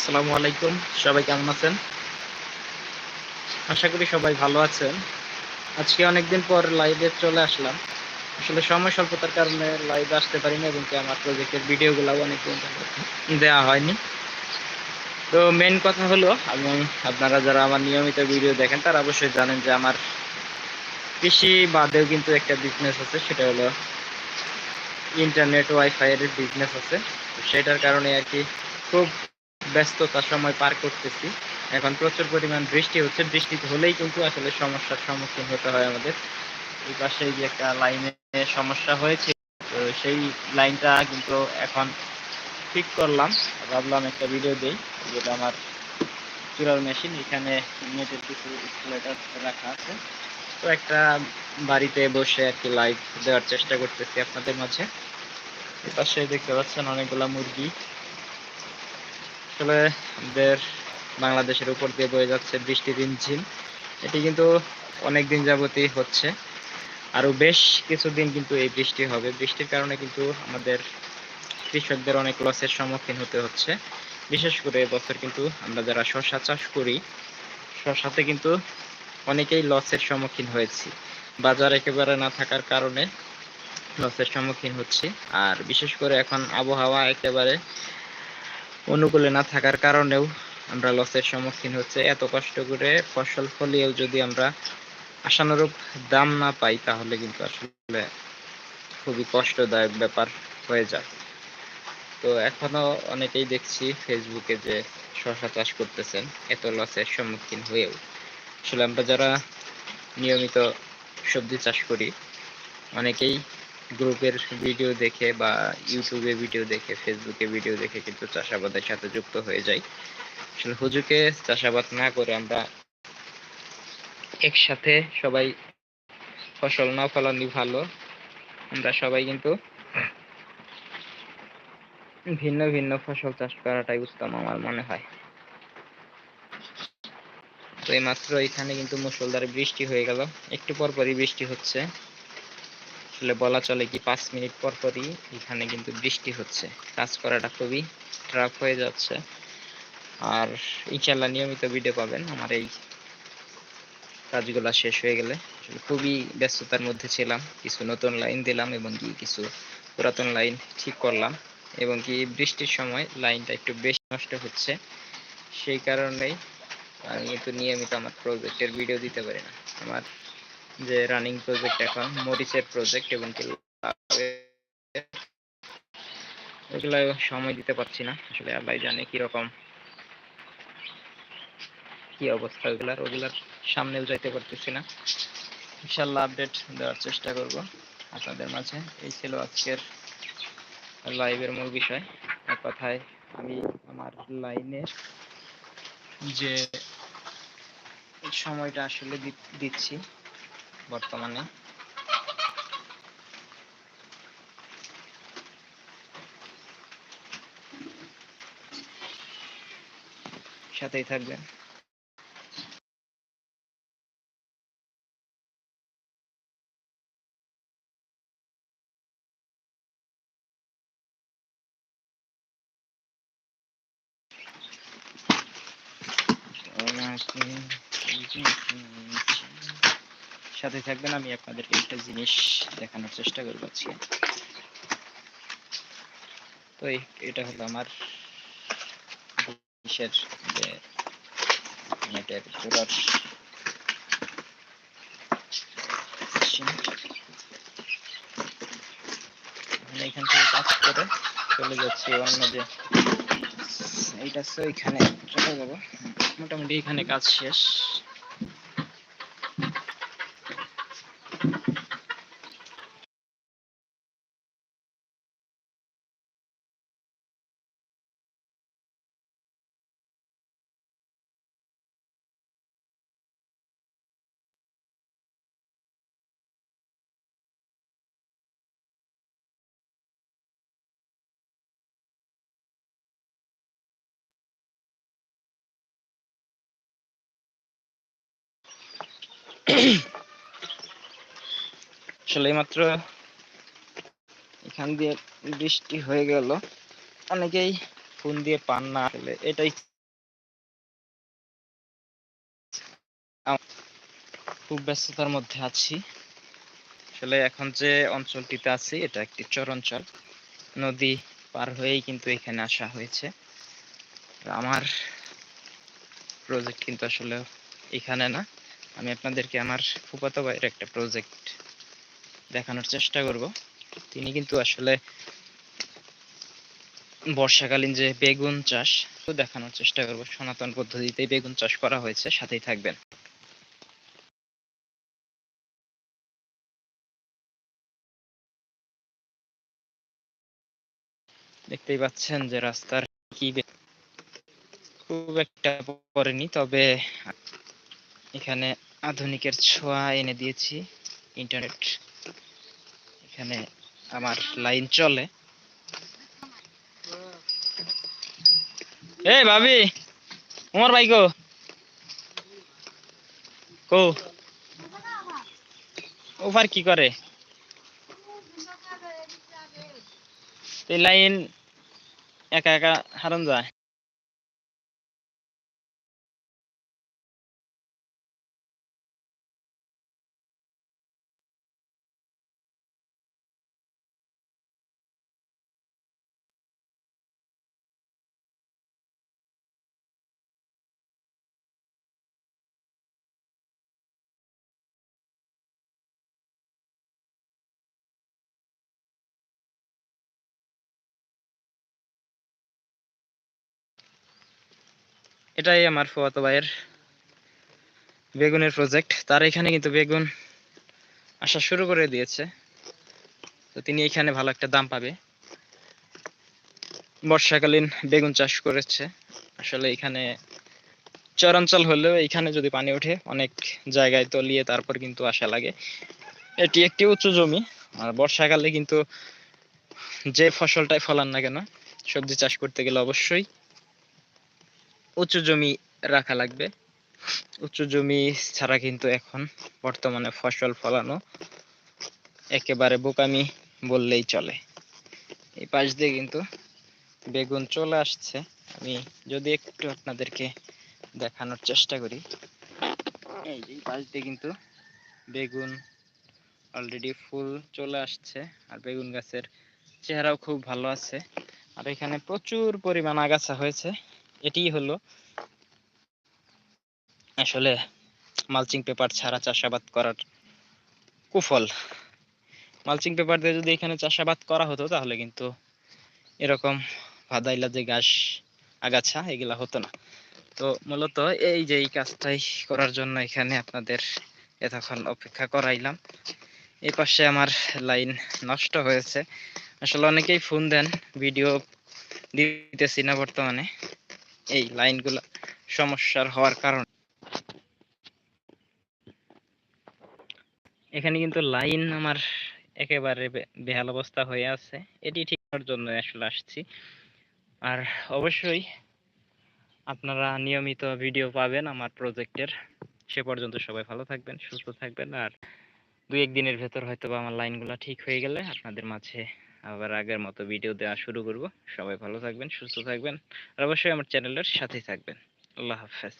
আসসালামু আলাইকুম। সবাই কেমন আছেন? আশা করি সবাই ভালো আছেন। আজকে অনেকদিন পর লাইভে চলে আসলাম। আসলে সময় স্বল্পতার কারণে লাইভে আসতে পারিনি এবং কি আমার প্রজেক্টের ভিডিওগুলো অনেকদিন দেওয়া হয়নি। তো মেন কথা হলো এবং আপনারা যারা আমার নিয়মিত ভিডিও দেখেন, তারা অবশ্যই জানেন যে আমার কৃষি বাদেও কিন্তু একটা বিজনেস আছে, সেটা হলো ইন্টারনেট ওয়াইফাই এর বিজনেস আছে সেটার কারণে আর কি খুব ব্যস্ততার সময় পার করতেছি। এখন প্রচুর পরিমাণ বৃষ্টি হচ্ছে। বৃষ্টি হলেই কিন্তু আসলে সমস্যার সম্মুখীন হতে হয় আমাদের। এই পাশে যে একটা লাইনে সমস্যা হয়েছে, তো সেই লাইনটা কিন্তু এখন ঠিক করলাম। ভাবলাম একটা ভিডিও দেই, যেটা আমার চুরার মেশিন এখানে নেটের কিছু ইনসুলেটর রাখা আছে। তো একটা বাড়িতে বসে আর কি লাইভ দেওয়ার চেষ্টা করতেছি আপনাদের মাঝে। এই পাশে দেখতে পাচ্ছেন অনেকগুলা মুরগি। আসলে আমাদের বাংলাদেশের উপর দিয়ে বয়ে যাচ্ছে বৃষ্টির রিমঝিম এটি কিন্তু অনেক দিন যাবতই হচ্ছে। আরও বেশ কিছুদিন কিন্তু এই বৃষ্টি হবে। বৃষ্টির কারণে কিন্তু আমাদের কৃষকদের অনেক লসের সম্মুখীন হতে হচ্ছে। বিশেষ করে এবছর কিন্তু আমরা যারা শশা চাষ করি শশাতে কিন্তু অনেকেই লসের সম্মুখীন হয়েছি। বাজার একেবারে না থাকার কারণে লসের সম্মুখীন হচ্ছি। আর বিশেষ করে এখন আবহাওয়া একেবারে অনুকূলে না থাকার কারণেও আমরা লসের সম্মুখীন হচ্ছে। এত কষ্ট করে ফসল ফলিয়েও যদি আমরা আশানুরূপ দাম না পাই, তাহলে কিন্তু আসলে খুবই কষ্টদায়ক ব্যাপার হয়ে যায়। তো এখনও অনেকেই দেখছি ফেসবুকে যে শশা চাষ করতেছেন, এত লসের সম্মুখীন হয়েও। আসলে আমরা যারা নিয়মিত সবজি চাষ করি, অনেকেই গ্রুপের ভিডিও দেখে বা ইউটিউবে ভিডিও দেখে ফেসবুকে ভিডিও দেখে কিন্তু চাষাবাদের সাথে যুক্ত হয়ে যাই। আসলে হুজুকে চাষাবাদ না করে আমরা একসাথে সবাই ফসল না ফলানি ভালো। আমরা সবাই কিন্তু ভিন্ন ভিন্ন ফসল চাষ করাটাই উত্তম আমার মনে হয়। তো এই মাত্র এখানে কিন্তু মুসলধারে বৃষ্টি হয়ে গেল। একটু পরপরই বৃষ্টি হচ্ছে। আসলে বলা চলে কি, পাঁচ মিনিট পর পরই এখানে কিন্তু বৃষ্টি হচ্ছে। কাজ করাটা খুবই ট্রাফ হয়ে যাচ্ছে। আর ইনশাল্লাহ নিয়মিত ভিডিও পাবেন। আমার এই কাজগুলা শেষ হয়ে গেলে। খুবই ব্যস্ততার মধ্যে ছিলাম। কিছু নতুন লাইন দিলাম এবং কি কিছু পুরাতন লাইন ঠিক করলাম। এবং কি বৃষ্টির সময় লাইনটা একটু বেশি নষ্ট হচ্ছে। সেই কারণেই আমি কিন্তু নিয়মিত আমার প্রজেক্টের ভিডিও দিতে পারি না। আমার যে রানিং প্রজেক্ট এখন, মরিচের প্রজেক্ট এবং সময় দিতে পারছি না, আসলে আল্লাহ জানে কীরকম কি অবস্থা ওগুলার ওগুলার সামনেও যাইতে পারতেছি না। ইনশাল্লাহ আপডেট দেওয়ার চেষ্টা করব আপনাদের মাঝে। এই ছিল আজকের লাইভের মূল বিষয়। এক কথায় আমি আমার লাইনের যে সময়টা আসলে দিচ্ছি বর্তমানে। সাথেই থাকবেন। সাথে থাকবেন, আমি আপনাদেরকে একটা জিনিস দেখানোর চেষ্টা করব আজকে। তো এটা হলো আমার যে নেটের এখান থেকে কাজ করে চলে যাচ্ছি অন্য যে এইটা তো এখানে চলে যাব। মোটামুটি এখানে কাজ শেষ। আসলে মাত্র এখান দিয়ে বৃষ্টি হয়ে গেল। অনেকেই ফোন দিয়ে পান না, আসলে এটাই খুব ব্যস্ততার মধ্যে আছি। আসলে এখন যে অঞ্চলটিতে আছি, এটা একটি চরঞ্চল নদী পার হয়েই কিন্তু এখানে আসা হয়েছে। আমার প্রজেক্ট কিন্তু আসলে এখানে না। আমি আপনাদেরকে আমার ফুফাতো ভাইয়ের একটা প্রজেক্ট দেখানোর চেষ্টা করব। তিনি কিন্তু আসলে বর্ষাকালীন যে বেগুন চাষ তো দেখানোর চেষ্টা করব। সনাতন পদ্ধতিতে বেগুন চাষ করা হয়েছে, সাথেই থাকবেন। দেখতেই পাচ্ছেন যে রাস্তার কি খুব একটা পড়েনি তবে এখানে আধুনিকের ছোঁয়া এনে দিয়েছি ইন্টারনেট এখানে আমার লাইন চলে। এ ভাবি তোমার ভাই কো? ওভার কি করে? লাইন একা একা হারান যায় এটাই আমার ফুয়াতো ভাইয়ের বেগুনের প্রজেক্ট তার এখানে কিন্তু বেগুন আসা শুরু করে দিয়েছে। তো তিনি এখানে ভালো একটা দাম পাবে। বর্ষাকালীন বেগুন চাষ করেছে। আসলে এখানে চরাঞ্চল হলেও এখানে যদি পানি ওঠে, অনেক জায়গায় তলিয়ে তারপর কিন্তু আসা লাগে। এটি একটি উঁচু জমি। আর বর্ষাকালে কিন্তু যে ফসলটাই ফলান না কেন, সবজি চাষ করতে গেলে অবশ্যই উঁচু জমি রাখা লাগবে। উঁচু জমি ছাড়া কিন্তু এখন বর্তমানে ফসল ফলানো একেবারে বোকামি বললেই চলে। এই পাশ দিয়ে কিন্তু বেগুন চলে আসছে। আমি যদি একটু আপনাদেরকে দেখানোর চেষ্টা করি। এই যে পাশ দিয়ে কিন্তু বেগুন অলরেডি ফুল চলে আসছে আর বেগুন গাছের চেহারাও খুব ভালো আছে। আর এখানে প্রচুর পরিমাণ আগাছা হয়েছে। এটি হলো আসলে মালচিং পেপার ছাড়া চাষাবাদ করার কুফল। মালচিং পেপার দিয়ে যদি এখানে চাষাবাদ করা হতো, তাহলে কিন্তু এরকম ভাদাইলা যে ঘাস, আগাছা, এগুলা হতো না। তো মূলত এই যে এই কাজটাই করার জন্য এখানে আপনাদের এতক্ষণ অপেক্ষা করাইলাম। এই পাশে আমার লাইন নষ্ট হয়েছে। আসলে অনেকেই ফোন দেন, ভিডিও দিতেছি না বর্তমানে। এই লাইনগুলো সমস্যার হওয়ার কারণ। এখানে কিন্তু লাইন আমার একেবারে বেহাল অবস্থা হয়ে আছে। এটি ঠিক করার জন্য আসলে আসছি। আর অবশ্যই আপনারা নিয়মিত ভিডিও পাবেন আমার প্রজেক্টের। সে পর্যন্ত সবাই ভালো থাকবেন, সুস্থ থাকবেন। আর দু একদিনের ভেতর হয়তো আমার লাইনগুলো ঠিক হয়ে গেলে আপনাদের মাঝে আবার আগের মতো ভিডিও দেওয়া শুরু করব। সবাই ভালো থাকবেন, সুস্থ থাকবেন, আর অবশ্যই আমার চ্যানেলের সাথেই থাকবেন। আল্লাহ হাফেজ।